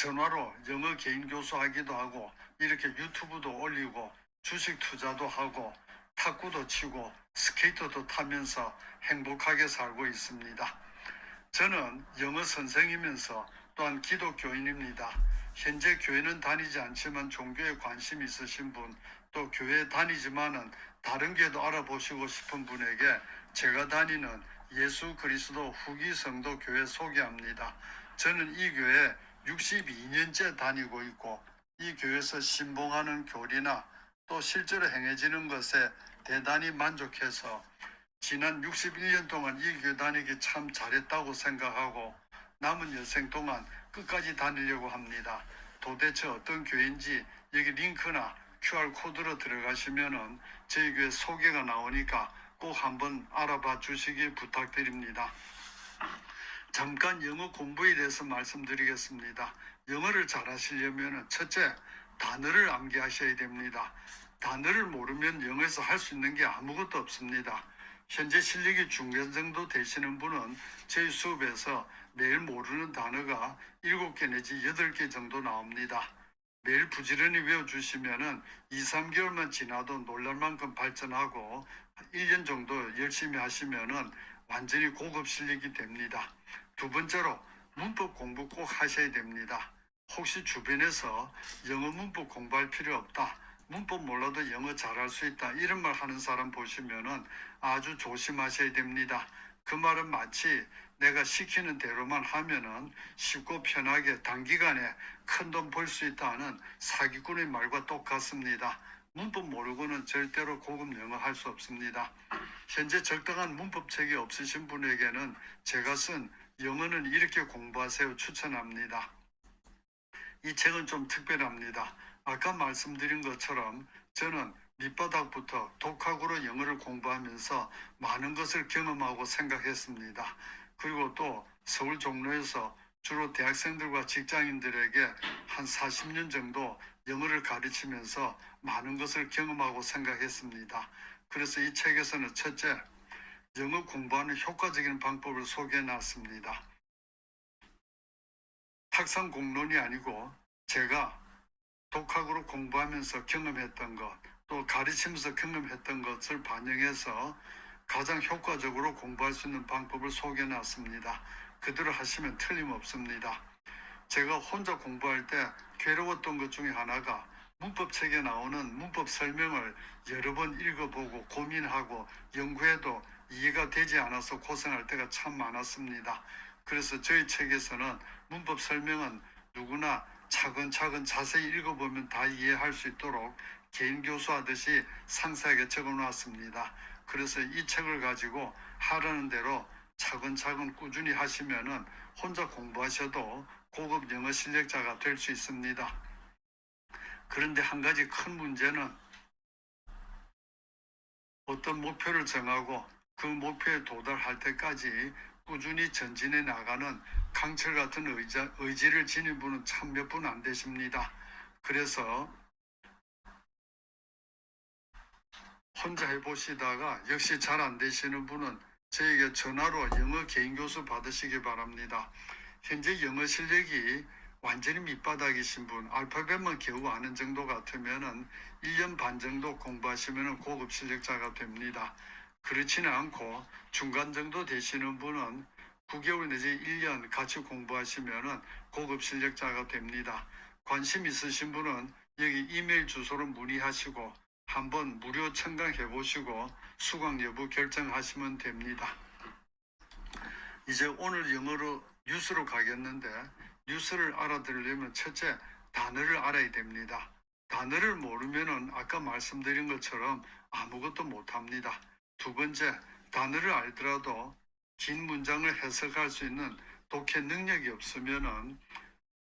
전화로 영어 개인 교수하기도 하고 이렇게 유튜브도 올리고 주식 투자도 하고 탁구도 치고 스케이트도 타면서 행복하게 살고 있습니다. 저는 영어 선생이면서 또한 기독교인입니다. 현재 교회는 다니지 않지만 종교에 관심 있으신 분, 또 교회 다니지만은 다른 교회도 알아보시고 싶은 분에게 제가 다니는 예수 그리스도 후기 성도 교회 소개합니다. 저는 이 교회 62년째 다니고 있고 이 교회에서 신봉하는 교리나 또 실제로 행해지는 것에 대단히 만족해서 지난 61년 동안 이 교회 다니기 참 잘했다고 생각하고 남은 여생 동안 끝까지 다니려고 합니다. 도대체 어떤 교회인지 여기 링크나 QR 코드로 들어가시면은 저희 교회 소개가 나오니까 꼭 한번 알아봐 주시기 부탁드립니다. 잠깐 영어 공부에 대해서 말씀드리겠습니다. 영어를 잘하시려면 첫째 단어를 암기하셔야 됩니다. 단어를 모르면 영어에서 할 수 있는 게 아무것도 없습니다. 현재 실력이 중간 정도 되시는 분은 저희 수업에서 매일 모르는 단어가 7개 내지 8개 정도 나옵니다. 매일 부지런히 외워주시면은 2, 3개월만 지나도 놀랄 만큼 발전하고 1년 정도 열심히 하시면은 완전히 고급 실력이 됩니다. 두 번째로 문법 공부 꼭 하셔야 됩니다. 혹시 주변에서 영어 문법 공부할 필요 없다. 문법 몰라도 영어 잘할 수 있다. 이런 말 하는 사람 보시면은 아주 조심하셔야 됩니다. 그 말은 마치 내가 시키는 대로만 하면은 쉽고 편하게 단기간에 큰 돈 벌 수 있다는 사기꾼의 말과 똑같습니다. 문법 모르고는 절대로 고급 영어 할 수 없습니다. 현재 적당한 문법책이 없으신 분에게는 제가 쓴 영어는 이렇게 공부하세요 추천합니다. 이 책은 좀 특별합니다. 아까 말씀드린 것처럼 저는 밑바닥부터 독학으로 영어를 공부하면서 많은 것을 경험하고 생각했습니다. 그리고 또 서울 종로에서 주로 대학생들과 직장인들에게 한 40년 정도 영어를 가르치면서 많은 것을 경험하고 생각했습니다. 그래서 이 책에서는 첫째, 영어 공부하는 효과적인 방법을 소개해 놨습니다. 탁상 공론이 아니고 제가 독학으로 공부하면서 경험했던 것, 또 가르치면서 경험했던 것을 반영해서 가장 효과적으로 공부할 수 있는 방법을 소개해 놨습니다. 그대로 하시면 틀림없습니다. 제가 혼자 공부할 때 괴로웠던 것 중에 하나가 문법책에 나오는 문법 설명을 여러 번 읽어보고 고민하고 연구해도 이해가 되지 않아서 고생할 때가 참 많았습니다. 그래서 저희 책에서는 문법 설명은 누구나 차근차근 자세히 읽어보면 다 이해할 수 있도록 개인 교수하듯이 상세하게 적어 놨습니다. 그래서 이 책을 가지고 하라는 대로 차근차근 꾸준히 하시면은 혼자 공부하셔도 고급 영어 실력자가 될 수 있습니다. 그런데 한 가지 큰 문제는 어떤 목표를 정하고 그 목표에 도달할 때까지 꾸준히 전진해 나가는 강철 같은 의자, 의지를 지닌 분은 참 몇 분 안 되십니다. 그래서 혼자 해보시다가 역시 잘 안 되시는 분은 저에게 전화로 영어 개인 교수 받으시기 바랍니다. 현재 영어 실력이 완전히 밑바닥이신 분, 알파벳만 겨우 아는 정도 같으면은 1년 반 정도 공부하시면 고급 실력자가 됩니다. 그렇지는 않고 중간 정도 되시는 분은 9개월 내지 1년 같이 공부하시면은 고급 실력자가 됩니다. 관심 있으신 분은 여기 이메일 주소로 문의하시고 한번 무료 청강해 보시고 수강 여부 결정하시면 됩니다. 이제 오늘 영어로 뉴스로 가겠는데 뉴스를 알아들으려면 첫째 단어를 알아야 됩니다. 단어를 모르면은 아까 말씀드린 것처럼 아무것도 못합니다. 두 번째 단어를 알더라도 긴 문장을 해석할 수 있는 독해 능력이 없으면은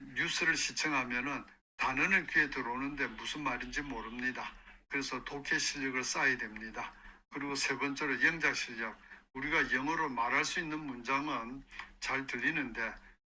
뉴스를 시청하면은 단어는 귀에 들어오는데 무슨 말인지 모릅니다. 그래서 독해 실력을 쌓아야 됩니다. 그리고 세 번째로 영작 실력. 우리가 영어로 말할 수 있는 문장은 잘 들리는데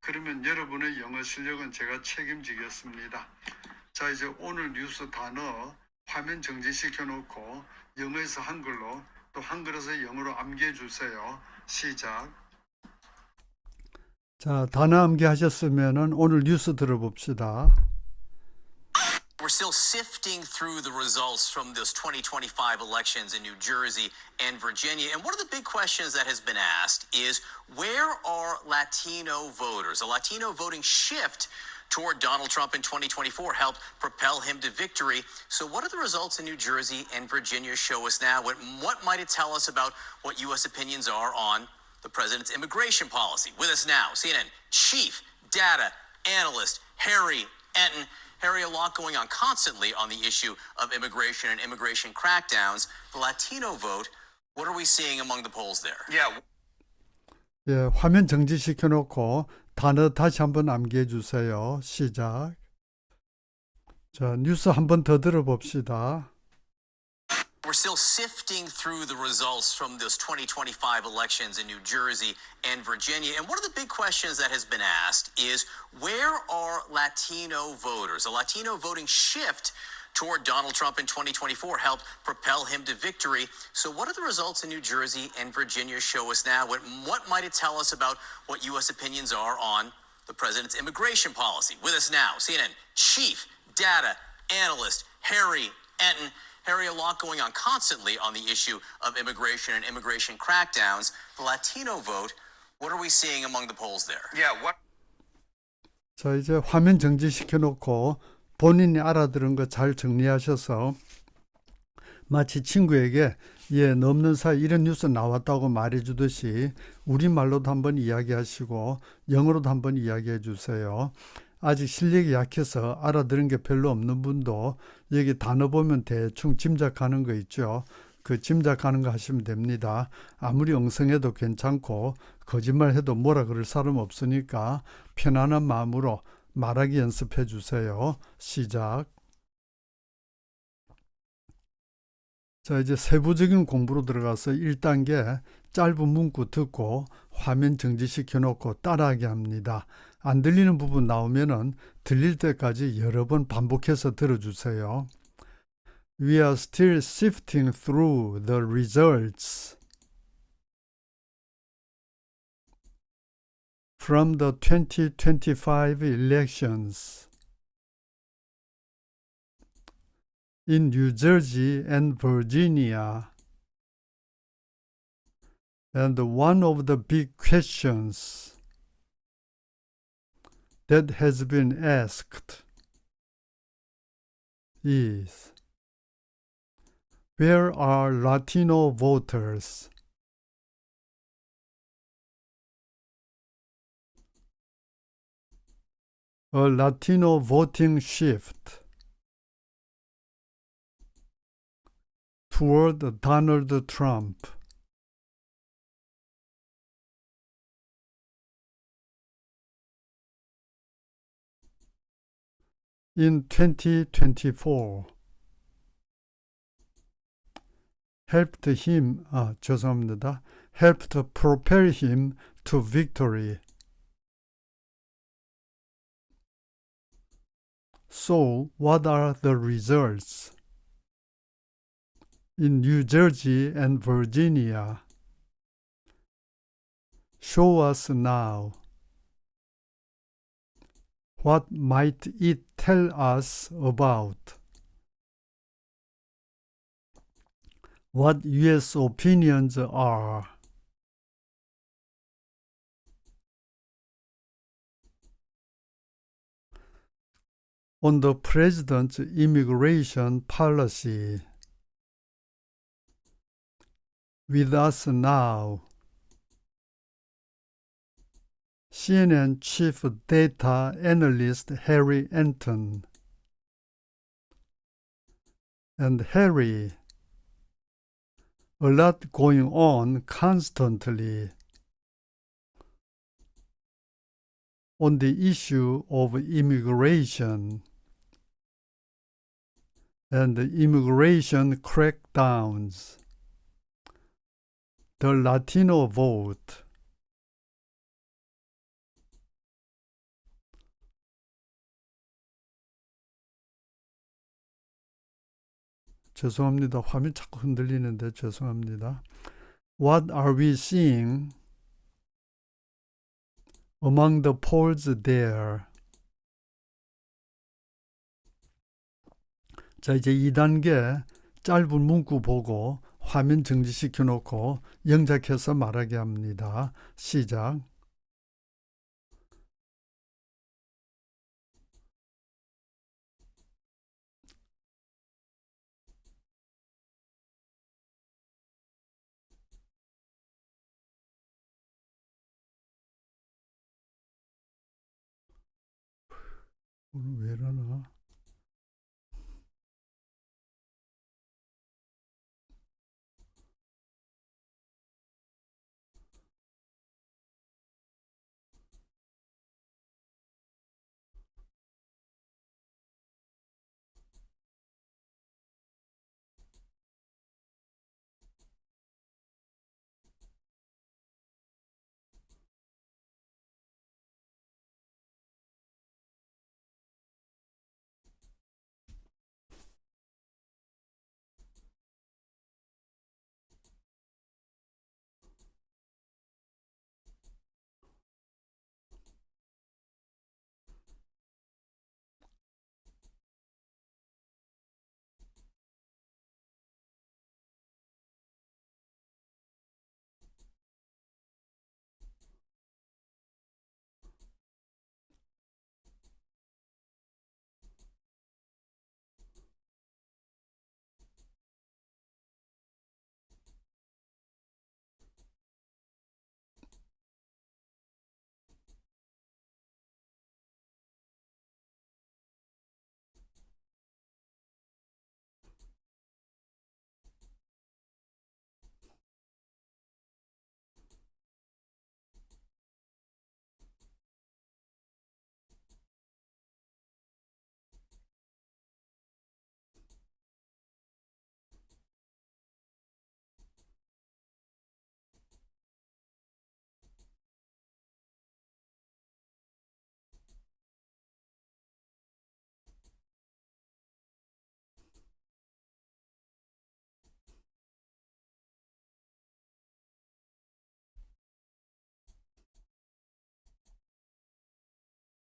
그러면 여러분의 영어 실력은 제가 책임지겠습니다. 자, 이제 오늘 뉴스 단어 화면 정지시켜 놓고 영어에서 한글로 또 한글에서 영어로 암기해 주세요. 시작. 자, 단어 암기하셨으면은 오늘 뉴스 들어봅시다. We're still sifting through the results from those 2025 elections in New Jersey and Virginia. And one of the big questions that has been asked is where are Latino voters? A Latino voting shift toward Donald Trump in 2024 helped propel him to victory. So, what do the results in New Jersey and Virginia show us now? What, what might it tell us about what U.S. opinions are on the president's immigration policy? With us now, CNN chief data analyst Harry Enton. Harry, a lot going on constantly on the issue of immigration and immigration crackdowns. The Latino vote, what are we seeing among the polls there? Yeah, 예, 화면 정지시켜 놓고 단어 다시 한번 암기해 주세요. 시작. 자, 뉴스 한번 더 들어봅시다. We're still sifting through the results from those 2025 elections in New Jersey and Virginia. And one of the big questions that has been asked is where are Latino voters? A Latino voting shift toward Donald Trump in 2024 helped propel him to victory. So, what do the results in New Jersey and Virginia show us now? What, what might it tell us about what U.S. opinions are on the president's immigration policy? With us now, CNN chief data analyst Harry Enton. Harry, a lot going on constantly on the issue of immigration and immigration crackdowns. The Latino vote, what are we seeing among the polls there? yeah. What 자, 이제 화면 정지시켜 놓고 본인이 알아들은 거 잘 정리하셔서 마치 친구에게 예, 넘는 사이 이런 뉴스 나왔다고 말해 주듯이 우리말로도 한번 이야기하시고 영어로도 한번 이야기해 주세요. 아직 실력이 약해서 알아들은 게 별로 없는 분도 여기 단어 보면 대충 짐작하는 거 있죠. 그 짐작하는 거 하시면 됩니다. 아무리 엉성해도 괜찮고 거짓말 해도 뭐라 그럴 사람 없으니까 편안한 마음으로 말하기 연습해 주세요. 시작. 자, 이제 세부적인 공부로 들어가서 1단계 짧은 문구 듣고 화면 정지시켜 놓고 따라하게 합니다. 안 들리는 부분 나오면은 들릴 때까지 여러 번 반복해서 들어주세요. We are still sifting through the results from the 2025 elections in New Jersey and Virginia. And one of the big questions that has been asked is where are Latino voters? A Latino voting shift toward Donald Trump. in 2024 helped him 아 죄송합니다 helped propel him to victory So, what are the results? In New Jersey and Virginia. Show us now. What might it tell us about? What U.S. opinions are? on the president's immigration policy. With us now, CNN chief data analyst Harry Anton. And Harry, a lot going on constantly on the issue of immigration and immigration crackdowns, the Latino vote, 죄송합니다. 화면 자꾸 흔들리는데 죄송합니다. What are we seeing among the polls there? 자, 이제 2단계 짧은 문구 보고 화면 정지시켜 놓고 영작해서 말하게 합니다. 시작. 오늘 왜 이러나?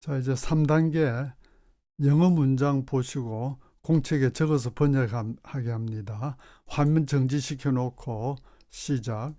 자, 이제 3단계 영어 문장 보시고 공책에 적어서 번역하게 합니다. 화면 정지시켜 놓고 시작.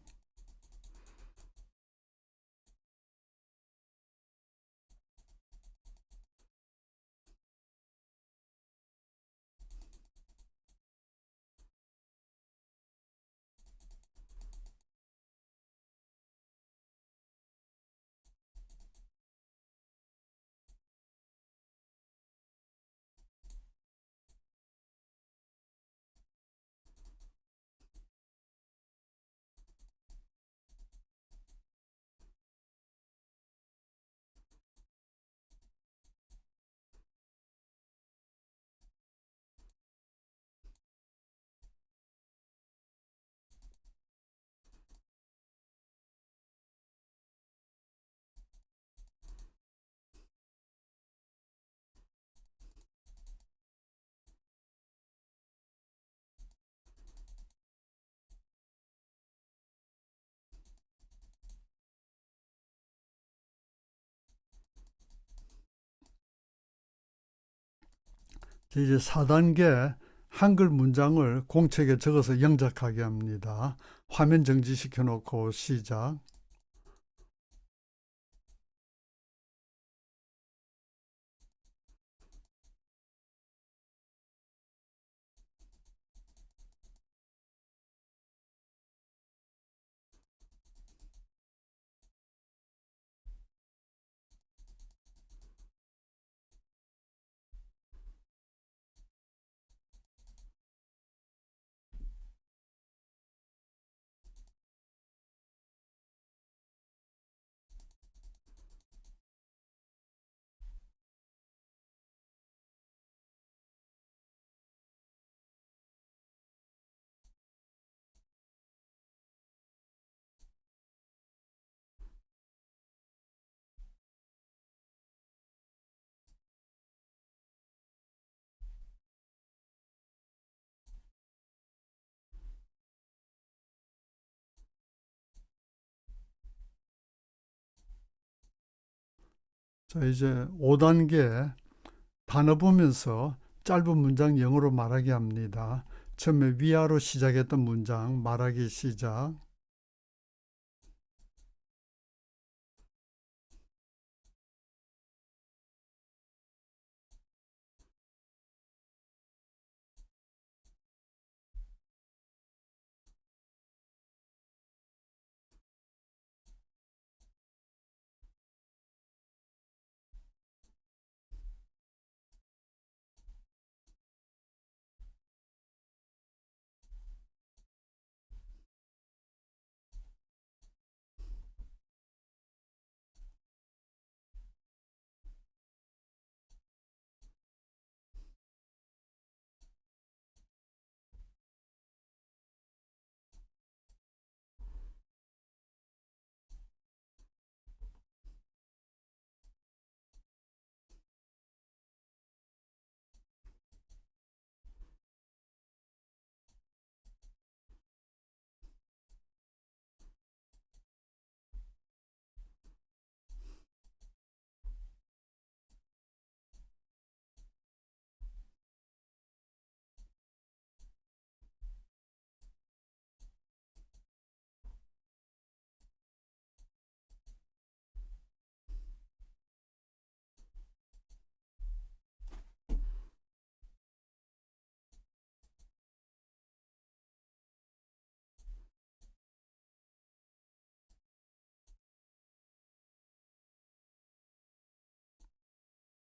이제 4단계 한글 문장을 공책에 적어서 영작하게 합니다. 화면 정지시켜 놓고 시작. 자, 이제 5단계 단어 보면서 짧은 문장 영어로 말하게 합니다. 처음에 위아로 시작했던 문장 말하기 시작.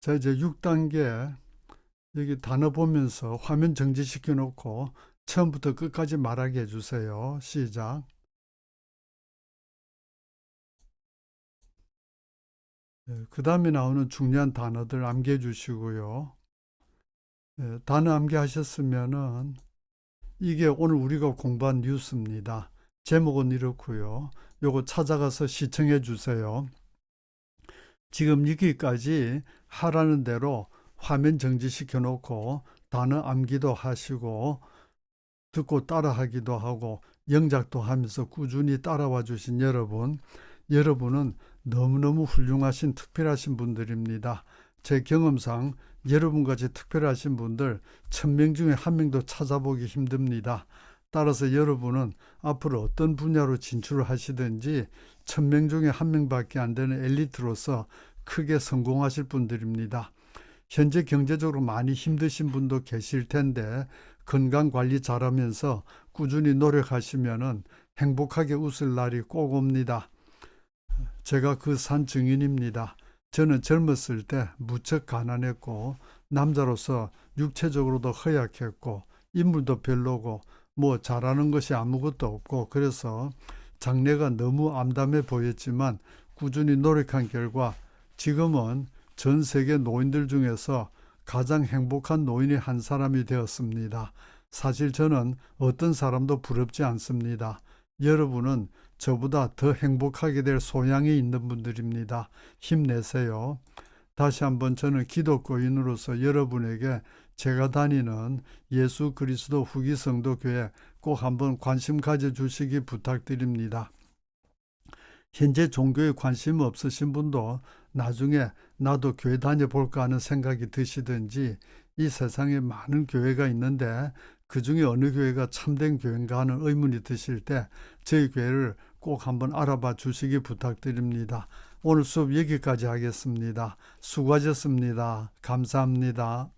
자, 이제 6단계 여기 단어 보면서 화면 정지시켜 놓고 처음부터 끝까지 말하게 해주세요. 시작. 그 다음에 나오는 중요한 단어들 암기해 주시고요. 예, 단어 암기하셨으면은 이게 오늘 우리가 공부한 뉴스입니다. 제목은 이렇고요. 요거 찾아가서 시청해 주세요. 지금 여기까지 하라는 대로 화면 정지시켜 놓고 단어 암기도 하시고 듣고 따라하기도 하고 영작도 하면서 꾸준히 따라와 주신 여러분, 여러분은 너무너무 훌륭하신 특별하신 분들입니다. 제 경험상 여러분같이 특별하신 분들 천 명 중에 한 명도 찾아보기 힘듭니다. 따라서 여러분은 앞으로 어떤 분야로 진출을 하시든지 천 명 중에 한 명밖에 안 되는 엘리트로서 크게 성공하실 분들입니다. 현재 경제적으로 많이 힘드신 분도 계실 텐데 건강 관리 잘하면서 꾸준히 노력하시면은 행복하게 웃을 날이 꼭 옵니다. 제가 그 산 증인입니다. 저는 젊었을 때 무척 가난했고 남자로서 육체적으로도 허약했고 인물도 별로고 뭐 잘하는 것이 아무것도 없고 그래서 장래가 너무 암담해 보였지만 꾸준히 노력한 결과 지금은 전 세계 노인들 중에서 가장 행복한 노인의 한 사람이 되었습니다. 사실 저는 어떤 사람도 부럽지 않습니다. 여러분은 저보다 더 행복하게 될 소양이 있는 분들입니다. 힘내세요. 다시 한번 저는 기독교인으로서 여러분에게 제가 다니는 예수 그리스도 후기 성도 교회 꼭 한번 관심 가져 주시기 부탁드립니다. 현재 종교에 관심 없으신 분도 나중에 나도 교회 다녀볼까 하는 생각이 드시든지 이 세상에 많은 교회가 있는데 그 중에 어느 교회가 참된 교회인가 하는 의문이 드실 때 저희 교회를 꼭 한번 알아봐 주시기 부탁드립니다. 오늘 수업 여기까지 하겠습니다. 수고하셨습니다. 감사합니다.